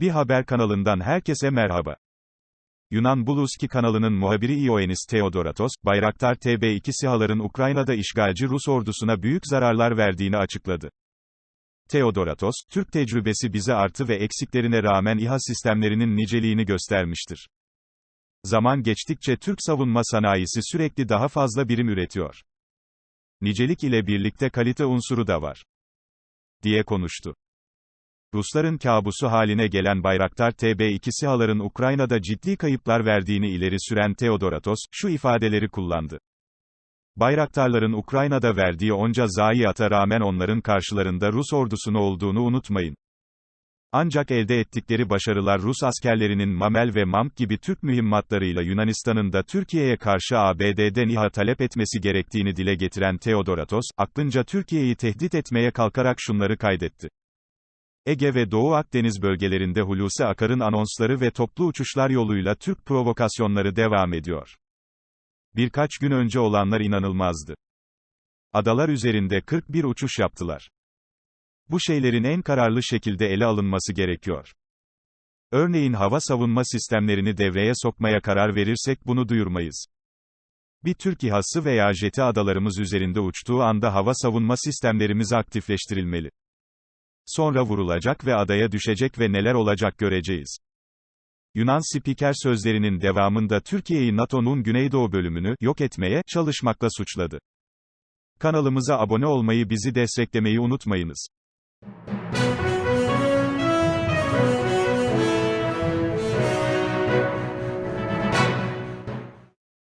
Bir haber kanalından herkese merhaba. Yunan Buluski kanalının muhabiri Ioannis Theodoratos, Bayraktar TB2 SİHA'ların Ukrayna'da işgalci Rus ordusuna büyük zararlar verdiğini açıkladı. Theodoratos, Türk tecrübesi bize artı ve eksiklerine rağmen İHA sistemlerinin niceliğini göstermiştir. Zaman geçtikçe Türk savunma sanayisi sürekli daha fazla birim üretiyor. Nicelik ile birlikte kalite unsuru da var. diye konuştu. Rusların kabusu haline gelen Bayraktar TB2 SİHA'ların Ukrayna'da ciddi kayıplar verdiğini ileri süren Theodoratos, şu ifadeleri kullandı. Bayraktarların Ukrayna'da verdiği onca zayiata rağmen onların karşılarında Rus ordusunu olduğunu unutmayın. Ancak elde ettikleri başarılar Rus askerlerinin Mamel ve MAMP gibi Türk mühimmatlarıyla Yunanistan'ın da Türkiye'ye karşı ABD'den İHA talep etmesi gerektiğini dile getiren Theodoratos, aklınca Türkiye'yi tehdit etmeye kalkarak şunları kaydetti. Ege ve Doğu Akdeniz bölgelerinde Hulusi Akar'ın anonsları ve toplu uçuşlar yoluyla Türk provokasyonları devam ediyor. Birkaç gün önce olanlar inanılmazdı. Adalar üzerinde 41 uçuş yaptılar. Bu şeylerin en kararlı şekilde ele alınması gerekiyor. Örneğin hava savunma sistemlerini devreye sokmaya karar verirsek bunu duyurmayız. Bir Türk İHA'sı veya jeti adalarımız üzerinde uçtuğu anda hava savunma sistemlerimiz aktifleştirilmeli. Sonra vurulacak ve adaya düşecek ve neler olacak göreceğiz. Yunan spiker sözlerinin devamında Türkiye'yi NATO'nun Güneydoğu bölümünü yok etmeye çalışmakla suçladı. Kanalımıza abone olmayı bizi desteklemeyi unutmayınız.